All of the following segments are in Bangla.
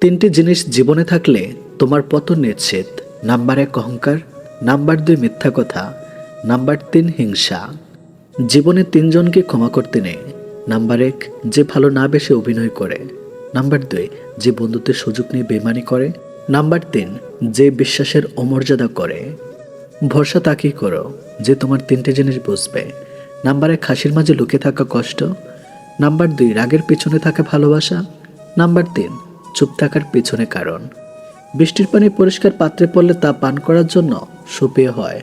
তিনটি জিনিস জীবনে থাকলে তোমার পতন নিশ্চিত। নাম্বার এক অহংকার, নাম্বার দুই মিথ্যা কথা, নাম্বার তিন হিংসা। জীবনে তিনজনকে ক্ষমা করতে নেই। নাম্বার এক, যে ভালো না বেশি অভিনয় করে। নাম্বার দুই, যে বন্ধুত্বের সুযোগ নিয়ে বেমানি করে। নাম্বার তিন, যে বিশ্বাসের অমর্যাদা করে। ভরসা তাকেই করো যে তোমার তিনটে জিনিস বুঝবে। নাম্বার এক, হাসির মাঝে লুকে থাকা কষ্ট। নাম্বার দুই, রাগের পেছনে থাকা ভালোবাসা। নাম্বার তিন চুপ থাকার পেছনে কারণ। বৃষ্টির পানি পরিষ্কার পাত্রে পড়লে তা পান করার জন্য সুপেয় হয়।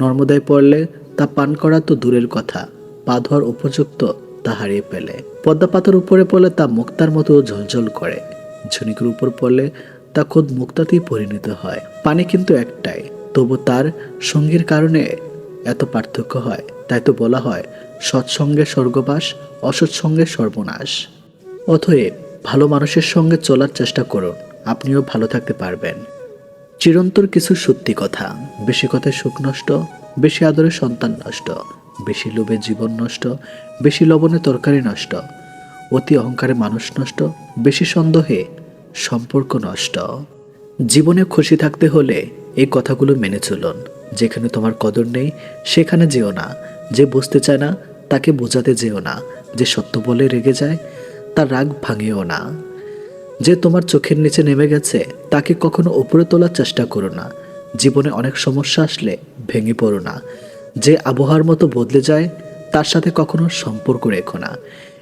নর্মদায় পড়লে তা পান করা তো দূরের কথা, পা ধোয়ার উপযুক্ত তা হারিয়ে ফেলে। পদ্মা পাতার উপরে পড়লে তা মুক্তার মতো ঝলঝল করে, ঝুনিকের উপর পড়লে তা খোদ মুক্তাতেই পরিণত হয়। পানি কিন্তু একটাই, তবু তার সঙ্গীর কারণে এত পার্থক্য হয়, তাই তো বলা হয়, সৎসঙ্গে স্বর্গবাস, অসৎসঙ্গে সর্বনাশ। অতএব ভালো মানুষের সঙ্গে চলার চেষ্টা করুন। আপনিও ভালো থাকতে পারবেন। চিরন্তর কিছু সত্যি কথা। বেশি কথায় সুখ নষ্ট, বেশি আদরে সন্তান নষ্ট, বেশি লোভে জীবন নষ্ট, বেশি লবণে তরকারি নষ্ট, অতি অহংকারে মানুষ নষ্ট, বেশি সন্দেহে সম্পর্ক নষ্ট। জীবনে খুশি থাকতে হলে এই কথাগুলো মেনে চলুন। যেখানে তোমার কদর নেই, সেখানে যেও না। যে বুঝতে চায় না, তাকে বোঝাতে যেও না। যে সত্য বলে রেগে যায় তার রাগ ভাঙিও না। যে তোমার চোখের নিচে নেমে গেছে, তাকে কখনো উপরে তোলার চেষ্টা করো না। জীবনে অনেক সমস্যা আসলে ভেঙে পড়ো না। যে আবহাওয়ার মতো বদলে যায়, তার সাথে কখনো সম্পর্ক রেখো না।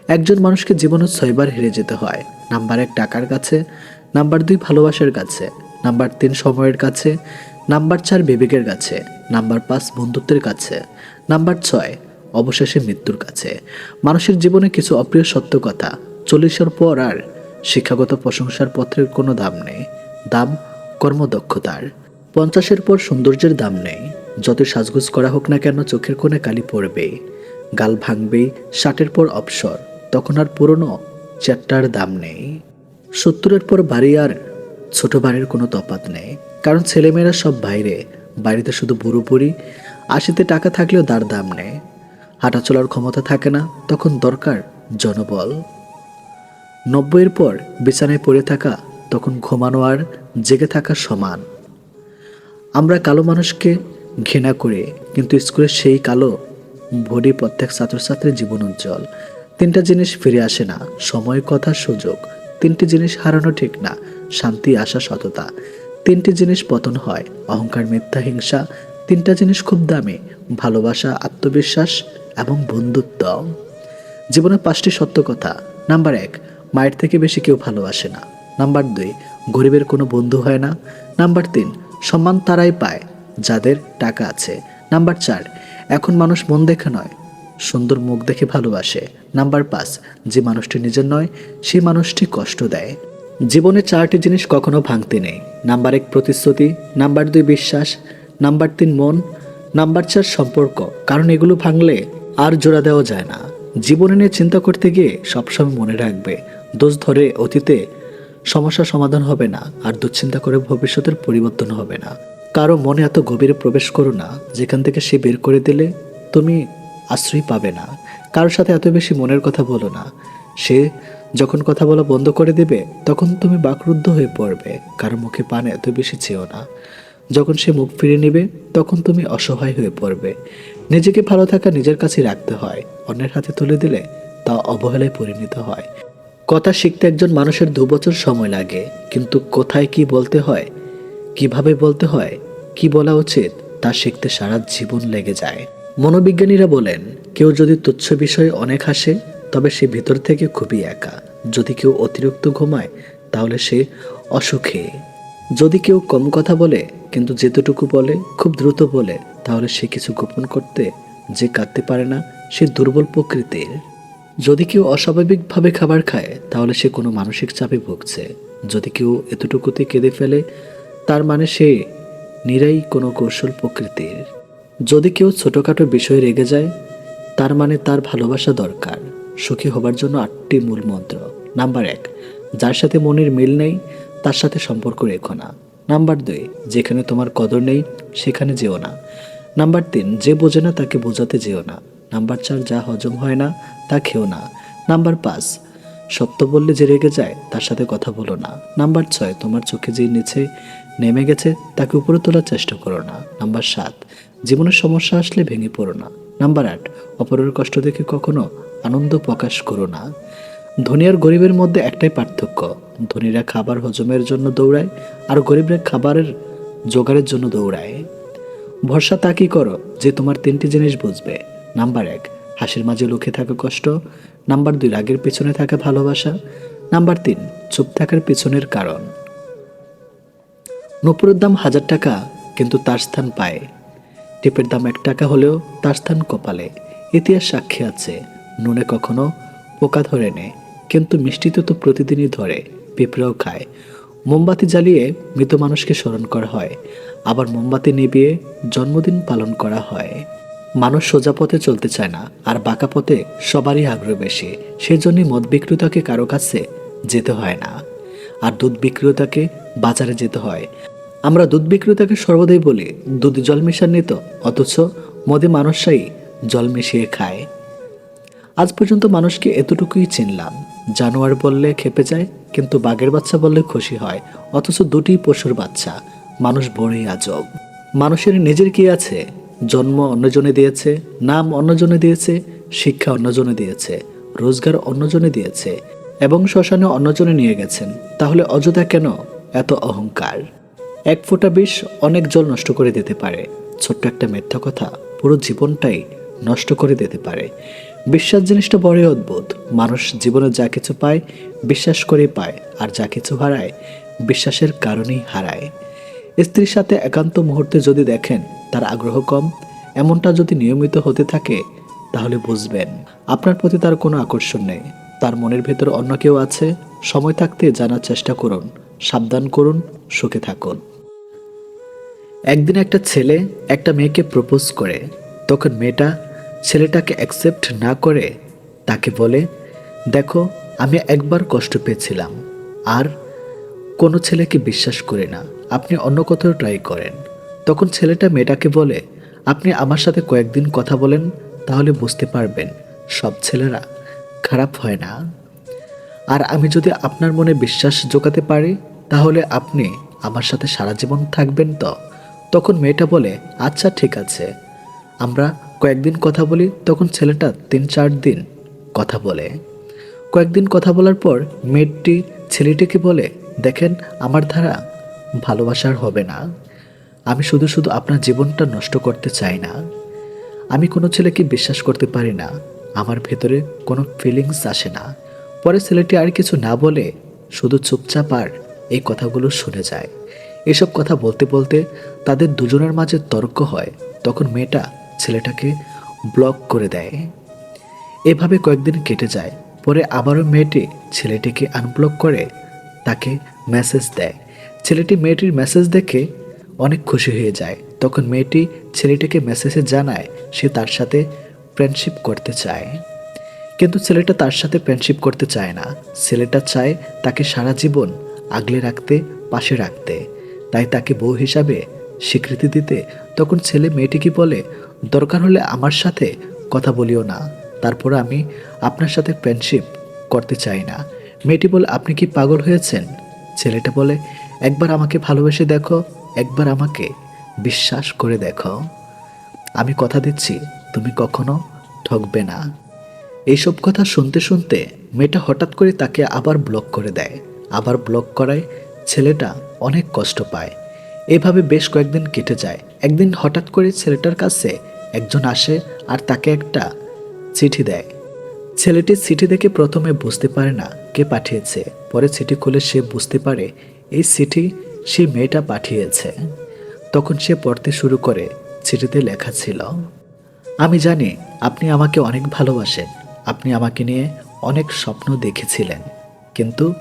একজন মানুষকে জীবনে ছয়বার হেরে যেতে হয়। নাম্বার এক টাকার কাছে, নাম্বার দুই ভালোবাসার কাছে, নাম্বার তিন সময়ের কাছে, নাম্বার চার বিবেকের কাছে, নাম্বার পাঁচ বন্ধুত্বের কাছে, নাম্বার ছয় অবশেষে মৃত্যুর কাছে। মানুষের জীবনে কিছু অপ্রিয় সত্য কথা চল্লিশের পর আর শিক্ষাগত প্রশংসার পত্রের কোনো দাম নেই। দাম কর্মদক্ষতার। পঞ্চাশের পর সৌন্দর্যের দাম নেই। যত সাজগোজ করা হোক না কেন চোখের কোণে কালি পড়বে। গাল ভাঙবেই ষাটের পর অবসর, তখন আর পুরনো চ্যাটটার দাম নেই। সত্তরের পর বাড়ি আর ছোট বাড়ির কোনো তফাৎ নেই। কারণ ছেলেমেয়েরা সব বাইরে, বাড়িতে শুধু বুড়ো বুড়ি। আশিতে টাকা থাকলেও তার দাম নেই। হাঁটা চলার ক্ষমতা থাকে না, তখন দরকার জনবল। নব্বইয়ের পর বিছানায় পড়ে থাকা, তখন ঘুমানো আর জেগে থাকা সমান। আমরা কালো মানুষকে ঘৃণা করে, কিন্তু স্কুলের সেই কালো ভরি প্রত্যেক ছাত্রছাত্রীর জীবন উজ্জ্বল। তিনটা জিনিস ফিরে আসে না, সময়, কথা, সুযোগ। তিনটি জিনিস হারানো ঠিক না, শান্তি, আশা, সততা। তিনটি জিনিস পতন হয়, অহংকার, মিথ্যা, হিংসা। তিনটা জিনিস খুব দামি, ভালোবাসা, আত্মবিশ্বাস এবং বন্ধুত্ব। জীবনের পাঁচটি সত্য কথা। নাম্বার এক মায়ের থেকে বেশি কেউ ভালোবাসে না। নাম্বার দুই, গরিবের কোনো বন্ধু হয় না। নাম্বার তিন, সম্মান তারাই পায়, যাদের টাকা আছে। নাম্বার চার, এখন মানুষ মন দেখে নয়, সুন্দর মুখ দেখে ভালোবাসে। নাম্বার পাঁচ, যে মানুষটি নিজের নয় সেই মানুষটি কষ্ট দেয়। জীবনে চারটি জিনিস কখনো ভাঙতে নেই। নাম্বার এক, প্রতিশ্রুতি। নাম্বার দুই, বিশ্বাস। নাম্বার তিন, মন। নাম্বার চার, সম্পর্ক। কারণ এগুলো ভাঙলে আর জোড়া দেওয়া যায় না। জীবনে নিয়ে চিন্তা করতে গিয়ে সবসময় মনে রাখবে দোষ ধরে অতীতে সমস্যা সমাধান হবে না, আর দুশ্চিন্তা করে ভবিষ্যতের পরিবর্তন হবে না। কারও মনে এত গভীরে প্রবেশ করো না, যেখান থেকে সে বের করে দিলে তুমি আশ্রয় পাবে না। কারোর সাথে এত বেশি মনের কথা বলো না। সে যখন কথা বলা বন্ধ করে দেবে, তখন তুমি বাকরুদ্ধ হয়ে পড়বে। কারও মুখে পান এত বেশি চেও না। যখন সে মুখ ফিরে নেবে, তখন তুমি অসহায় হয়ে পড়বে। নিজেকে ভালো থাকা নিজের কাছে রাখতে হয়। অন্যের হাতে তুলে দিলে তা অবহেলায় পরিণত হয়। কথা শিখতে একজন মানুষের দু বছর সময় লাগে, কিন্তু কোথায় কি বলতে হয়, কীভাবে বলতে হয়, কি বলা উচিত, তা শিখতে সারা জীবন লেগে যায়। মনোবিজ্ঞানীরা বলেন, কেউ যদি তুচ্ছ বিষয়ে অনেক হাসে, তবে সে ভিতর থেকে খুবই একা। যদি কেউ অতিরিক্ত ঘুমায়, তাহলে সে অসুখে। যদি কেউ কম কথা বলে, কিন্তু যেতটুকু বলে, খুব দ্রুত বলে, তাহলে সে কিছু গোপন করতে যে কাঁদতে পারে না, সে দুর্বল প্রকৃতির। যদি কেউ অস্বাভাবিকভাবে খাবার খায়, তাহলে সে কোনো মানসিক চাপে ভুগছে। যদি কেউ এতটুকুতে কেঁদে ফেলে, তার মানে সে নিরাই কোনো কৌশল প্রকৃতির। যদি কেউ ছোটোখাটো বিষয়ে রেগে যায়, তার মানে তার ভালোবাসা দরকার। সুখী হবার জন্য আটটি মূল মন্ত্র। নাম্বার এক, যার সাথে মনের মিল নেই, তার সাথে সম্পর্ক রেখো না। নাম্বার দুই, যেখানে তোমার কদর নেই, সেখানে যেও না। নাম্বার তিন, যে বোঝে না, তাকে বোঝাতে যেও না। নাম্বার চার, যা হজম হয় না, তা খেও না। নাম্বার পাঁচ, সত্য বললে যে রেগে যায়, তার সাথে কথা বলো না। নাম্বার ছয়, তোমার চোখে যে নিচে নেমে গেছে, তাকে উপরে তোলার চেষ্টা করো না। নাম্বার সাত জীবনের সমস্যা আসলে ভেঙে পড়ো না। নাম্বার আট, অপরের কষ্ট দেখে কখনো আনন্দ প্রকাশ করো না। ধনী আর গরিবের মধ্যে একটাই পার্থক্য। ধনীরা খাবার হজমের জন্য দৌড়ায়, আর গরিবরা খাবারের জোগাড়ের জন্য দৌড়ায়। ভরসা তা কি করো যে তোমার তিনটি জিনিস বুঝবে। নাম্বার এক, হাসির মাঝে লুকিয়ে থাকা কষ্ট। নাম্বার দুই, রাগের পেছনে থাকা ভালোবাসা। নাম্বার তিন, চুপ থাকার পেছনের কারণ। নূপুরের দাম হাজার টাকা, কিন্তু তার স্থান পায়। টিপের দাম এক টাকা হলেও তার স্থান কপালে। ইতিহাস সাক্ষী আছে, নুনে কখনো পোকা ধরে নে, কিন্তু মিষ্টিতে তো প্রতিদিনই ধরে, পিঁপড়েও খায়। মোমবাতি জ্বালিয়ে মৃত মানুষকে স্মরণ করা হয়, আবার মোমবাতি নিভিয়ে জন্মদিন পালন করা হয়। মানুষ সোজা পথে চলতে চায় না, আর বাঁকা পথে সবারই আগ্রহ বেশি। সেজন্যই মদ বিক্রেতাকে কারও কাছে যেতে হয় না। আর দুধ বিক্রেতাকে বাজারে যেতে হয়। আমরা দুধ বিক্রেতাকে সর্বদাই বলি, দুধ জল মেশাননি তো, অথচ মদে মানুষরাই জল মিশিয়ে খায়। আজ পর্যন্ত মানুষকে এতটুকুই চিনলাম। জানোয়ার বললে খেপে যায়, কিন্তু বাঘের বাচ্চা বললে খুশি হয়, অথচ দুটি পশুর বাচ্চা। মানুষ বড়ই আজব। মানুষের নিজের কি আছে? জন্ম অন্যজনে দিয়েছে, নাম অন্যজনে দিয়েছে, শিক্ষা অন্যজনে দিয়েছে, রোজগার অন্যজনে দিয়েছে এবং শ্মশানে অন্যজনে নিয়ে গেছেন। তাহলে অযথা কেন এত অহংকার? এক ফোঁটা বিষ অনেক জল নষ্ট করে দিতে পারে। ছোট্ট একটা মিথ্যা কথা পুরো জীবনটাই নষ্ট করে দিতে পারে। বিশ্বাস জিনিসটা বড়ই অদ্ভুত। মানুষ জীবনে যা কিছু পায়, বিশ্বাস করে পায়, আর যা কিছু হারায়, বিশ্বাসের কারণেই হারায়। স্ত্রীর সাথে একান্ত মুহূর্তে যদি দেখেন তার আগ্রহ কম, এমনটা যদি নিয়মিত হতে থাকে, তাহলে বুঝবেন। আপনার প্রতি তার কোনো আকর্ষণ নেই। তার মনের ভেতর অন্য কেউ আছে? সময় থাকতে জানার চেষ্টা করুন। সাবধান করুন, সুখে থাকুন। একদিন একটা ছেলে একটা মেয়েকে প্রপোজ করে। তখন মেয়েটা ছেলেটাকে অ্যাকসেপ্ট না করে তাকে বলে, দেখো, আমি একবার কষ্ট পেয়েছিলাম। আর কোনো ছেলেকে বিশ্বাস করি না। আপনি অন্য কোথাও ট্রাই করেন। তখন ছেলেটা মেয়েটাকে বলে, আপনি আমার সাথে কয়েকদিন কথা বলেন, তাহলে বুঝতে পারবেন, সব ছেলেরা খারাপ হয় না। আর আমি যদি আপনার মনে বিশ্বাস জোগাতে পারি, তাহলে আপনি আমার সাথে সারা জীবন থাকবেন তো? তখন মেয়েটা বলে আচ্ছা ঠিক আছে। আমরা কয়েকদিন কথা বলি, তখন ছেলেটা তিন চার দিন কথা বলে। কয়েকদিন কথা বলার পর মেয়েটি ছেলেটিকে বলে, দেখেন, আমার ধারা ভালোবাসার হবে না। আমি শুধু শুধু আপনার জীবনটা নষ্ট করতে চাই না। আমি কোনো ছেলেকে বিশ্বাস করতে পারি না। আমার ভেতরে কোনো ফিলিংস আসে না। পরে ছেলেটি আর কিছু না বলে শুধু চুপচাপ আর এই কথাগুলো শুনে যায়। এসব কথা বলতে বলতে তাদের দুজনের মাঝে তর্ক হয়। তখন মেয়েটা ছেলেটাকে ব্লক করে দেয়। এভাবে কয়েকদিন কেটে যায়। পরে আবারও মেয়েটি ছেলেটিকে আনব্লক করে তাকে মেসেজ দেয়। ছেলেটি মেয়েটির মেসেজ দেখে অনেক খুশি হয়ে যায়। তখন মেয়েটি ছেলেটিকে মেসেজে জানায়, সে তার সাথে ফ্রেন্ডশিপ করতে চায়। কিন্তু ছেলেটা তার সাথে ফ্রেন্ডশিপ করতে চায় না। ছেলেটা চায় তাকে সারা জীবন আগলে রাখতে, পাশে রাখতে। তাই তাকে বউ হিসাবে স্বীকৃতি দিতে তখন ছেলে মেয়েটিকে বলে, দরকার হলে আমার সাথে কথা বলিও না। তারপর আমি আপনার সাথে ফ্রেন্ডশিপ করতে চাই না। মেয়েটি বলে, আপনি কি পাগল হয়েছেন? ছেলেটা বলে একবার আমাকে ভালোবেসে দেখো, একবার আমাকে বিশ্বাস করে দেখো। আমি কথা দিচ্ছি, তুমি কখনো ঠকবে না। এইসব কথা শুনতে শুনতে মেয়েটা হঠাৎ করে তাকে আবার ব্লক করে দেয়। আবার ব্লক করায় ছেলেটা অনেক কষ্ট পায়। এভাবে বেশ কয়েকদিন কেটে যায়। একদিন হঠাৎ করে ছেলেটার কাছে একজন আসে আর তাকে একটা চিঠি দেয়। ছেলেটি চিঠি দেখে প্রথমে বুঝতে পারে না কে পাঠিয়েছে। পরে চিঠি খুলে সে বুঝতে পারে এই চিঠি সে মেয়েটা পাঠিয়েছে। তখন সে পড়তে শুরু করে চিঠিতে লেখা ছিল, আমি জানি আপনি আমাকে অনেক ভালোবাসেন। আপনি আমাকে নিয়ে অনেক স্বপ্ন দেখেছিলেন। কিন্তু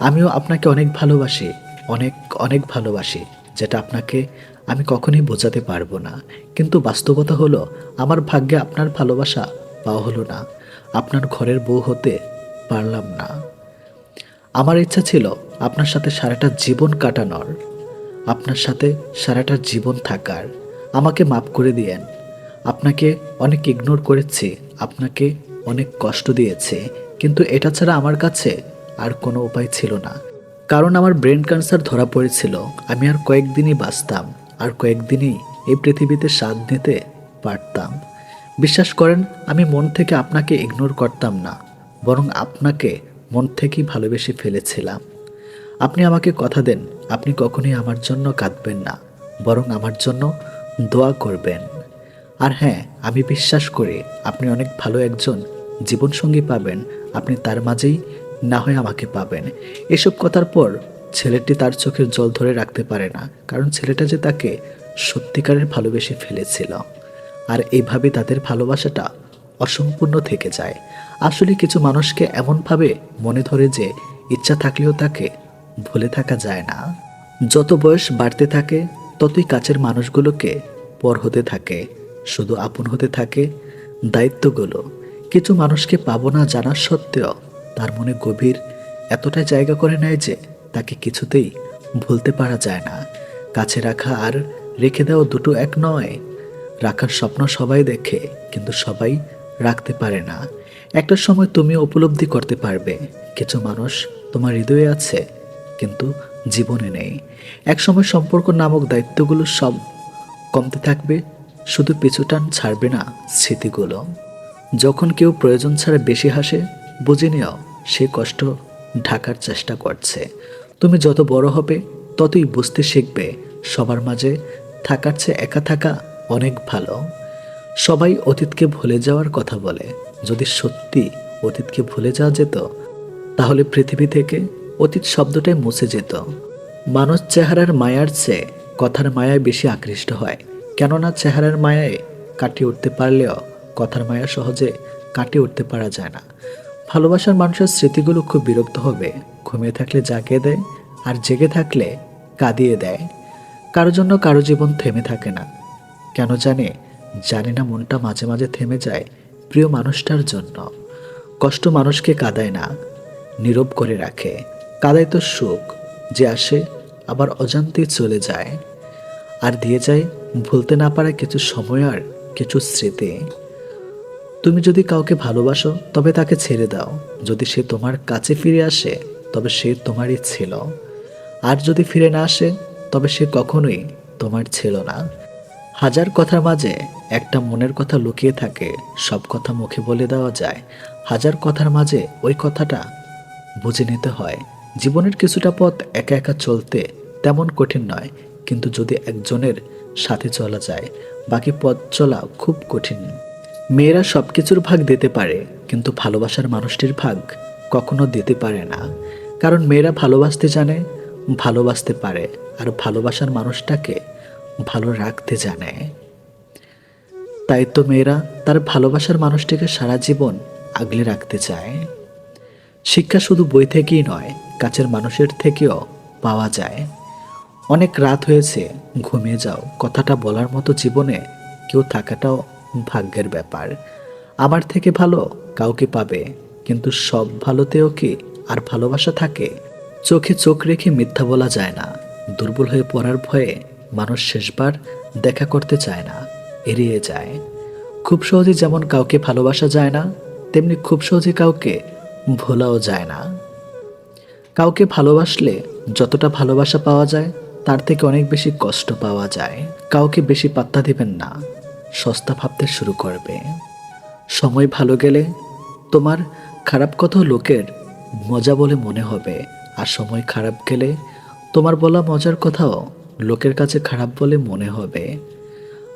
আমিও আপনাকে অনেক ভালোবাসি, অনেক অনেক ভালোবাসি, যেটা আপনাকে আমি কখনোই বোঝাতে পারব না। কিন্তু বাস্তবতা হলো, আমার ভাগ্যে আপনার ভালোবাসা পাওয়া হলো না। আপনার ঘরের বউ হতে পারলাম না। আমার ইচ্ছা ছিল আপনার সাথে সারাটা জীবন কাটানোর। আপনার সাথে সারাটা জীবন থাকার। আমাকে মাফ করে দিয়েন। আপনাকে অনেক ইগনোর করেছি, আপনাকে অনেক কষ্ট দিয়েছে, কিন্তু এটা ছাড়া আমার কাছে আর কোনো উপায় ছিল না। কারণ আমার ব্রেন ক্যান্সার ধরা পড়েছিল, আমি আর কয়েকদিনই বাঁচতাম, আর কয়েকদিনই এই পৃথিবীতে স্বাদ নিতে পারতাম। বিশ্বাস করেন, আমি মন থেকে আপনাকে ইগনোর করতাম না, বরং আপনাকে মন থেকেই ভালোবেসে ফেলেছিলাম। আপনি আমাকে কথা দেন, আপনি কখনোই আমার জন্য কাঁদবেন না, বরং আমার জন্য দোয়া করবেন। আর হ্যাঁ আমি বিশ্বাস করি আপনি অনেক ভালো একজন, জীবনসঙ্গী পাবেন, আপনি তার মাঝেই না হয় আমাকে পাবেন। এসব কথার পর ছেলেটি তার চোখের জল ধরে রাখতে পারে না, কারণ ছেলেটা যে তাকে সত্যিকারের ভালোবেসে ফেলেছিল। আর এইভাবে তাদের ভালোবাসাটা অসম্পূর্ণ থেকে যায়। আসলে কিছু মানুষকে এমনভাবে মনে ধরে যে ইচ্ছা থাকলেও তাকে ভুলে থাকা যায় না। যত বয়স বাড়তে থাকে, ততই কাছের মানুষগুলোকে পর হতে থাকে, শুধু আপন হতে থাকে দায়িত্বগুলো। কিছু মানুষকে পাবো না জানার সত্ত্বেও তার মনে গভীর এতটাই জায়গা করে নেয় যে তাকে কিছুতেই ভুলতে পারা যায় না। কাছে রাখা আর রেখে দেওয়া দুটো এক নয়, রাখার স্বপ্ন সবাই দেখে, কিন্তু সবাই রাখতে পারে না। একটা সময় তুমি উপলব্ধি করতে পারবে। কিছু মানুষ তোমার হৃদয়ে আছে, কিন্তু জীবনে নেই। এক সময় সম্পর্ক নামক দায়িত্বগুলো সব কমতে থাকবে, শুধু পিছুটান ছাড়বে না স্মৃতিগুলো। যখন কেউ প্রয়োজন ছাড়া বেশি হাসে, বুঝে নিও, সে কষ্ট ঢাকার চেষ্টা করছে। তুমি যত বড় হবে, ততই বুঝতে শিখবে, সবার মাঝে থাকার চেয়ে একা থাকা অনেক ভালো। সবাই অতীতকে ভুলে যাওয়ার কথা বলে। যদি সত্যি অতীতকে ভুলে যাওয়া যেত, তাহলে পৃথিবী থেকে অতীত শব্দটাই মুছে যেত। মানুষ চেহারার মায়ার চেয়ে কথার মায়ায় বেশি আকৃষ্ট হয়। কেননা চেহারার মায়ায় কাটিয়ে উঠতে পারলেও কথার মায়া সহজে কাটিয়ে উঠতে পারা যায় না। ভালোবাসার মানুষের স্মৃতিগুলো খুব বিরক্ত হবে। ঘুমিয়ে থাকলে জাগিয়ে দেয় আর জেগে থাকলে কাঁদিয়ে দেয়। কারও জন্য কারও জীবন থেমে থাকে না। কেন জানে? জানি না মনটা মাঝে মাঝে থেমে যায় প্রিয় মানুষটার জন্য। কষ্ট মানুষকে কাঁদায় না, নীরব করে রাখে। কাদায় তো সুখ, যে আসে আবার অজান্তেই চলে যায়। আর দিয়ে যায়, ভুলতে না পারা কিছু সময় আর কিছু স্মৃতি। তুমি যদি কাউকে ভালোবাসো, তবে তাকে ছেড়ে দাও। যদি সে তোমার কাছে ফিরে আসে, তবে সে তোমারই ছিল। আর যদি ফিরে না আসে, তবে সে কখনোই তোমার ছিল না। হাজার কথার মাঝে একটা মনের কথা লুকিয়ে থাকে, সব কথা মুখে বলে দেওয়া যায়। হাজার কথার মাঝে ওই কথাটা বুঝে নিতে হয়। জীবনের কিছুটা পথ একা একা চলতে তেমন কঠিন নয়, কিন্তু যদি একজনের সাথে চলা যায়, বাকি পথ চলা খুব কঠিন। মেয়েরা সব কিছুর ভাগ দিতে পারে, কিন্তু ভালোবাসার মানুষটির ভাগ কখনো দিতে পারে না। কারণ মেয়েরা ভালোবাসতে জানে, ভালোবাসতে পারে, আর ভালোবাসার মানুষটাকে ভালো রাখতে জানে। তাই তো মেয়েরা তার ভালোবাসার মানুষটিকে সারা জীবন আগলে রাখতে চায়। শিক্ষা শুধু বই থেকেই নয়, কাছের মানুষের থেকেও পাওয়া যায়। অনেক রাত হয়েছে, ঘুমিয়ে যাও, কথাটা বলার মতো জীবনে কেউ থাকাটাও ভাগ্যের ব্যাপার। আমার থেকে ভালো কাউকে পাবে, কিন্তু সব ভালোতেও কি আর ভালোবাসা থাকে? চোখে চোখ রেখে মিথ্যা বলা যায় না, দুর্বল হয়ে পড়ার ভয়ে মানুষ শেষবার দেখা করতে চায় না, এড়িয়ে যায়। খুব সহজে যেমন কাউকে ভালোবাসা যায় না, তেমনি খুব সহজে কাউকে ভোলাও যায় না। কাউকে ভালোবাসলে যতটা ভালোবাসা পাওয়া যায়, তার থেকে অনেক বেশি কষ্ট পাওয়া যায়। কাউকে বেশি পাত্তা দিবেন না, সস্তা ভাবতে শুরু করবে। সময় ভালো গেলে তোমার খারাপ কথা লোকের মজা বলে মনে হবে, আর সময় খারাপ গেলে তোমার বলা মজার কথাও লোকের কাছে খারাপ বলে মনে হবে।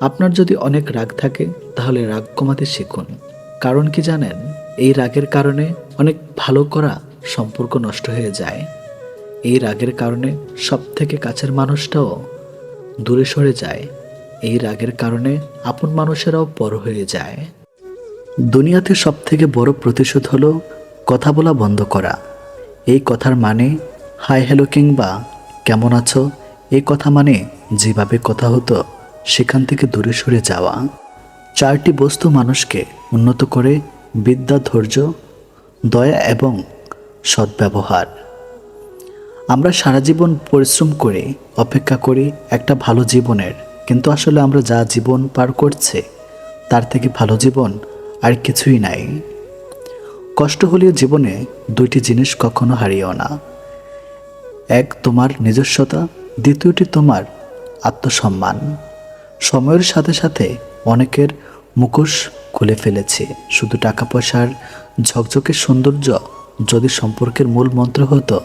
আপনার যদি অনেক রাগ থাকে, তাহলে রাগ কমাতে শিখুন। কারণ কি জানেন? এই রাগের কারণে অনেক ভালো করা সম্পর্ক নষ্ট হয়ে যায়। এই রাগের কারণে সব থেকে কাছের মানুষটাও দূরে সরে যায়। এই রাগের কারণে আপন মানুষেরাও পর হয়ে যায়। দুনিয়াতে সব থেকে বড় প্রতিশোধ হলো কথা বলা বন্ধ করা। এই কথার মানে হাই, হ্যালো, কিংবা কেমন আছো? এই কথা মানে যেভাবে কথা হতো, সেখান থেকে দূরে সরে যাওয়া। চারটি বস্তু মানুষকে উন্নত করে, বিদ্যা, ধৈর্য, দয়া এবং সদ্ব্যবহার। আমরা সারা জীবন পরিশ্রম করে, অপেক্ষা করি একটা ভালো জীবনের, কিন্তু আসলে আমরা যা জীবন পার করছে, তার থেকে ভালো জীবন আর কিছুই নাই। কষ্ট হলেও জীবনে দুইটি জিনিস কখনো হারিও না। এক, তোমার নিজস্বতা দ্বিতীয়টি তোমার, আত্মসম্মান। সময়ের সাথে সাথে অনেকের মুখোশ খুলে ফেলেছে। শুধু টাকা পয়সার ঝকঝকে সৌন্দর্য যদি সম্পর্কের মূল মন্ত্র হতো,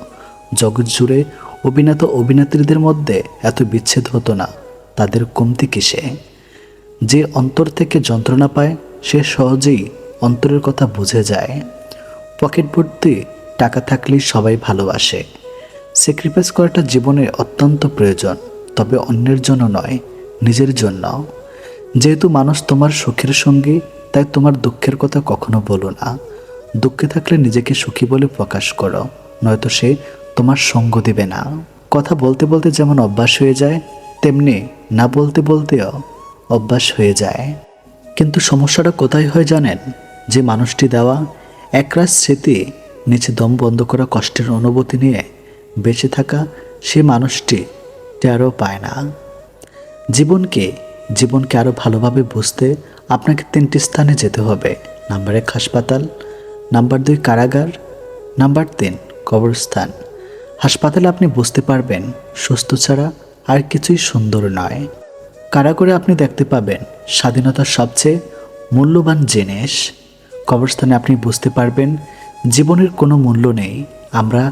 জগৎ জুড়ে অভিনেতা অভিনেত্রীদের মধ্যে এত বিচ্ছেদ হতো না, তাদের কমতি কিসে? যে অন্তর থেকে যন্ত্রণা পায়, সে সহজেই অন্তরের কথা বুঝে যায়। পকেট ভর্তি টাকা থাকলেই সবাই ভালোবাসে। স্যাক্রিফাইস করাটা জীবনে অত্যন্ত প্রয়োজন, তবে অন্যের জন্য নয়, নিজের জন্য যেহেতু মানুষ তোমার সুখের সঙ্গী, তাই তোমার দুঃখের কথা কখনো বলো না। দুঃখে থাকলে নিজেকে সুখী বলে প্রকাশ করো, নয়তো সে তোমার সঙ্গ দিবে না। কথা বলতে বলতে যেমন অভ্যাস হয়ে যায়, তেমনি না বলতে বলতেও অভ্যাস হয়ে যায়। কিন্তু সমস্যাটা কোথায় হয় জানেন? যে মানুষটি দেওয়া একরাশ স্মৃতি নিচে দম বন্ধ করা কষ্টের অনুভূতি নিয়ে বেঁচে থাকা সে মানুষটি টেরও পায় না। জীবনকে জীবনকে আরও ভালোভাবে বুঝতে আপনাকে তিনটি স্থানে যেতে হবে। নাম্বার এক, হাসপাতাল। নাম্বার দুই, কারাগার। নাম্বার তিন, কবরস্থান। হাসপাতালে আপনি বুঝতে পারবেন, সুস্থ ছাড়া আর কিছুই সুন্দর নয়। কারাগারে আপনি দেখতে পাবেন স্বাধীনতার সবচেয়ে মূল্যবান জিনিস। কবরস্থানে আপনি বুঝতে পারবেন, জীবনের কোনো মূল্য নেই। আমরা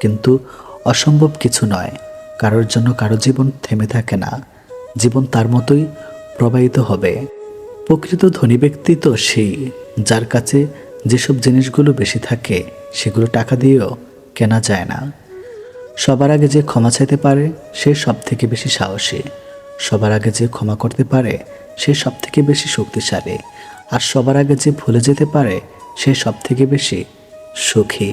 কিন্তু অসম্ভব কিছু নয়। কারোর জন্য কারও জীবন থেমে থাকে না। জীবন তার মতোই প্রবাহিত হবে। প্রকৃত ধনী ব্যক্তি তো সেই, যার কাছে যেসব জিনিসগুলো বেশি থাকে, সেগুলো টাকা দিয়েও কেনা যায় না। সবার আগে যে ক্ষমা চাইতে পারে, সে সব থেকে বেশি সাহসী। সবার আগে যে ক্ষমা করতে পারে, সে সব থেকে বেশি শক্তিশালী। আর সবার আগে যে ভুলে যেতে পারে, সে সব থেকে বেশি সুখী।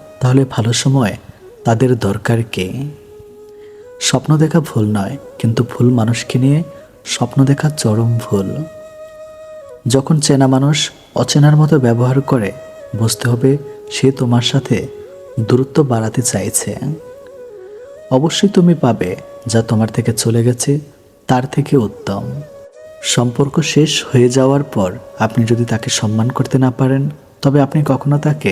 তাহলে ভালো সময় তাদের দরকার কে? স্বপ্ন দেখা ভুল নয়, কিন্তু ভুল মানুষকে নিয়ে স্বপ্ন দেখা চরম ভুল। যখন চেনা মানুষ অচেনার মতো ব্যবহার করে, বুঝতে হবে সে তোমার সাথে দূরত্ব বাড়াতে চাইছে। অবশ্যই তুমি পাবে যা তোমার থেকে চলে গেছে, তার থেকে উত্তম। সম্পর্ক শেষ হয়ে যাওয়ার পর আপনি যদি তাকে সম্মান করতে না পারেন, তবে আপনি কখনো তাকে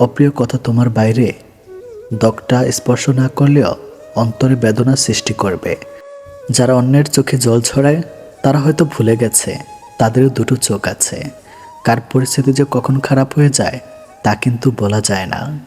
অপ্রিয় কথা তোমার বাইরে দগটা স্পর্শ না করলেও অন্তরে বেদনা সৃষ্টি করবে। যারা অন্যের চোখে জল ছড়ায়, তারা হয়তো ভুলে গেছে, তাদেরও দুটো চোখ আছে। কার পরিস্থিতি যে কখন খারাপ হয়ে যায়, তা কিন্তু বলা যায় না।